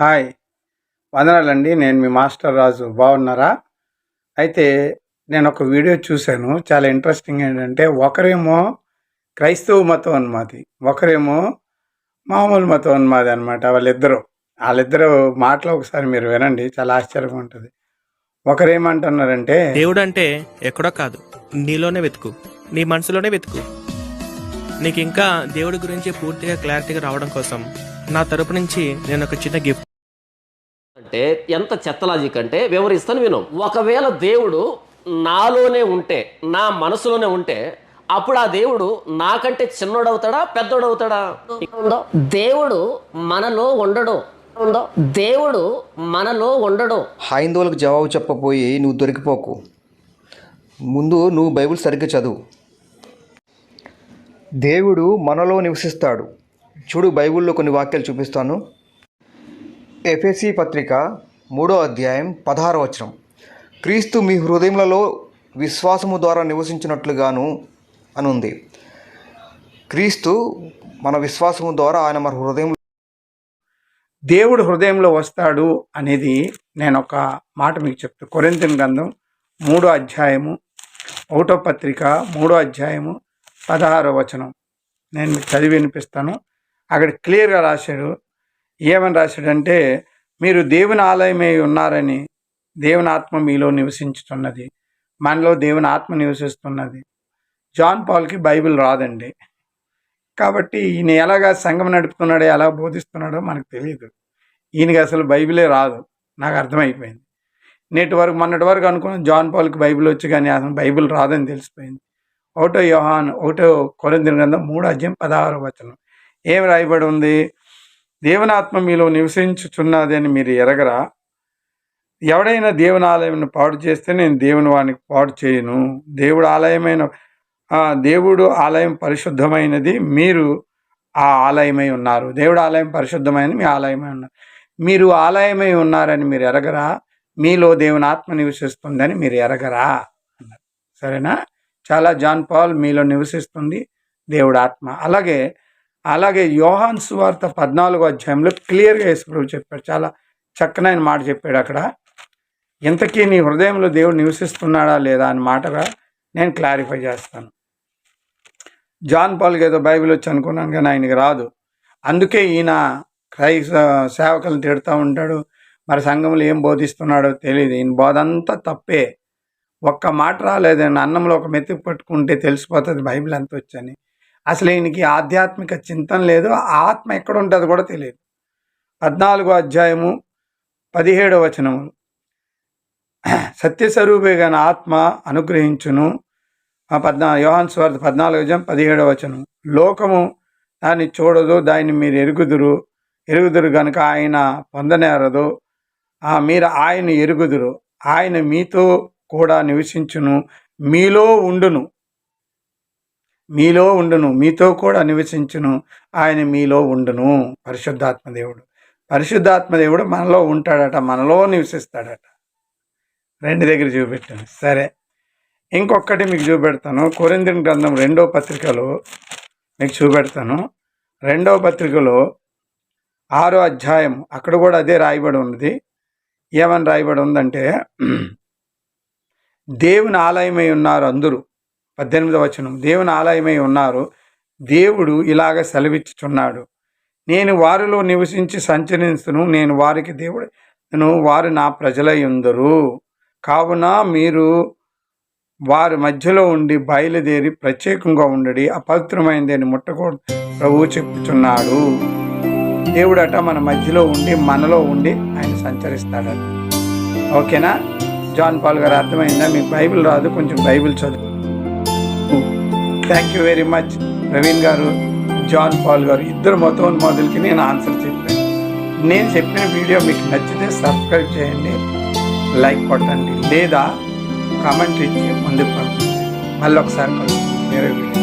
Hi. వందనాలండి. నేను మీ master రాజు. బాగున్నారా? అయితే నేను ఒక వీడియో చూశాను. చాలా ఇంట్రెస్టింగ్ ఏంటంటే ఒకరేమో క్రైస్తవ మతం అన్నమాది ఒకరేమో మామూలు మతం అన్నమాది అనమాట వాళ్ళిద్దరూ. వాళ్ళిద్దరూ మాటలు ఒకసారి మీరు వినండి. చాలా ఆశ్చర్యంగా ఉంటుంది. ఒకరేమంటున్నారంటే దేవుడు అంటే ఎక్కడో కాదు. నీలోనే వెతుకు. నీ మనసులోనే వెతుకు. నీకు ఇంకా దేవుడి గురించి పూర్తిగా క్లారిటీగా రావడం కోసం నా తరపు నుంచి నేను ఒక చిన్న గిఫ్ట్ అంటే ఎంత చెత్త లాజిక్ అంటే వివరిస్తాను విను. ఒకవేళ దేవుడు నాలోనే ఉంటే నా మనసులోనే ఉంటే అప్పుడు ఆ దేవుడు నాకంటే చిన్నోడవుతాడా పెద్దోడవుతాడా? ఉందో దేవుడు మనలో ఉండడు. ఉందో దేవుడు మనలో ఉండడు. హైందవులకు జవాబు చెప్పబోయి నువ్వు దొరికిపోకు. ముందు నువ్వు బైబిల్ సరిగ్గా చదువు. దేవుడు మనలో నివసిస్తాడు. చూడు బైబిల్లో కొన్ని వాక్యాలు చూపిస్తాను. ఎఫ్ఎసి పత్రిక మూడో అధ్యాయం పదహారో వచనం. క్రీస్తు మీ హృదయములలో విశ్వాసము ద్వారా నివసించినట్లుగాను అని ఉంది క్రీస్తు మన విశ్వాసము ద్వారా ఆయన మన హృదయం దేవుడు హృదయంలో వస్తాడు అనేది నేను ఒక మాట మీకు చెప్తాను కొరింతిన్ గ్రంథం మూడో అధ్యాయము ఒకటో పత్రిక మూడో అధ్యాయము పదహారో వచనం. నేను చదివి వినిపిస్తాను. అక్కడ క్లియర్గా రాశాడు ఏమని రాశాడంటే మీరు దేవుని ఆలయమై ఉన్నారని దేవుని ఆత్మ మీలో నివసించుతున్నది. మనలో దేవుని ఆత్మ నివసిస్తున్నది. జాన్ పాల్కి బైబిల్ రాదండి. కాబట్టి ఈయన ఎలాగా సంఘం నడుపుతున్నాడో ఎలా బోధిస్తున్నాడో మనకు తెలియదు ఈయనకి అసలు బైబిలే రాదు. నాకు అర్థమైపోయింది. నేటి వరకు మొన్నటి వరకు అనుకున్న జాన్ పాల్కి బైబిల్ వచ్చి కానీ అసలు బైబిల్ రాదని తెలిసిపోయింది. ఒకటో యోహాన్ ఒకటో కొరింథీయుల గ్రంథం మూడు అధ్యాయం పదహారు వచనం. ఏం రాయబడి ఉంది? దేవునాత్మ మీలో నివసించుచున్నది అని మీరు ఎరగరా? ఎవడైనా దేవుని ఆలయంను పాడు చేస్తే నేను దేవుని వానికి పాడు చేయను. దేవుడు ఆలయమైన దేవుడు ఆలయం పరిశుద్ధమైనది మీరు ఆ ఆలయమై ఉన్నారు. దేవుడు ఆలయం పరిశుద్ధమైన మీ ఆలయమై ఉన్నారు. మీరు ఆలయమై ఉన్నారని మీరు ఎరగరా? మీలో దేవుని ఆత్మ నివసిస్తుందని మీరు ఎరగరా? అన్నారు. సరేనా? చాలా జాన్ పాల్ మీలో నివసిస్తుంది దేవుడు ఆత్మ. అలాగే అలాగే యోహాన్ సువార్త పద్నాలుగో అధ్యాయంలో క్లియర్గా యేసుప్రభు చెప్పాడు. చాలా చక్కనైన మాట చెప్పాడు అక్కడ. ఇంతకీ నీ హృదయంలో దేవుడు నివసిస్తున్నాడా లేదా? అని మాటగా నేను క్లారిఫై చేస్తాను. జాన్ పాల్కి ఏదో బైబిల్ వచ్చి అనుకున్నాను కానీ ఆయనకి రాదు. అందుకే ఈయన క్రైస్త సేవకులను తిడుతూ ఉంటాడు. మరి సంఘంలో ఏం బోధిస్తున్నాడో తెలియదు ఈయన బోధ అంతా తప్పే. ఒక్క మాట రాలేదని అన్నంలో ఒక మెతుకు పట్టుకుంటే తెలిసిపోతుంది బైబిల్ ఎంత వచ్చని. అసలు ఈయనకి ఆధ్యాత్మిక చింతన లేదు ఆ ఆత్మ ఎక్కడ ఉంటుంది కూడా తెలియదు. పద్నాలుగో అధ్యాయము పదిహేడో వచనము సత్యస్వరూపే గల ఆత్మ అనుగ్రహించును. పద్నా యోహాన్ స్వార్థ పద్నాలుగు అధ్యాయం పదిహేడవ వచనం లోకము దాన్ని చూడదు దాన్ని మీరు ఎరుగుదురు. ఎరుగుదురు కనుక ఆయన పొందనేరదు. ఆ మీరు ఆయన ఎరుగుదురు. ఆయన మీతో కూడా నివసించును. మీలో ఉండును. మీలో ఉండును మీతో కూడా నివసించును. ఆయన మీలో ఉండును. పరిశుద్ధాత్మ దేవుడు. మనలో ఉంటాడట మనలో నివసిస్తాడట. రెండు దగ్గర చూపెట్టాను సరే. ఇంకొకటి మీకు చూపెడతాను. కొరిందిన్ గ్రంథం రెండో పత్రికలో మీకు చూపెడతాను. రెండవ పత్రికలో ఆరో అధ్యాయం అక్కడ కూడా అదే రాయబడి ఉన్నది. ఏమని రాయబడి ఉందంటే దేవుని ఆలయమై ఉన్నారు అందరూ. పద్దెనిమిదవ వచనం. దేవుని ఆలయమై ఉన్నారు. దేవుడు ఇలాగ సెలవిచ్చుచున్నాడు. నేను వారిలో నివసించి సంచరించును నేను వారికి దేవుడు వారు నా ప్రజలై ఉందరు కావున మీరు వారి మధ్యలో ఉండి బయలుదేరి ప్రత్యేకంగా ఉండడి. అపవిత్రమైనదని ముట్టకూడదు. ప్రభువు చెప్పుచున్నాడు. దేవుడట మన మధ్యలో ఉండి మనలో ఉండి ఆయన సంచరిస్తాడట. ఓకేనా? జాన్ పాల్ గారు అర్థమైందా? మీకు బైబిల్ రాదు. కొంచెం బైబిల్ చదువు. Thank you very much Praveen గారు జాన్ పాల్ గారు. ఇద్దరు మొదలకి నేను ఆన్సర్ చెప్పాను. నేను చెప్పిన వీడియో మీకు నచ్చితే సబ్స్క్రైబ్ చేయండి లైక్ కొట్టండి లేదా కామెంట్ ఇచ్చి ముందుకు పంపించండి మళ్ళీ ఒకసారి వేరే వీడియో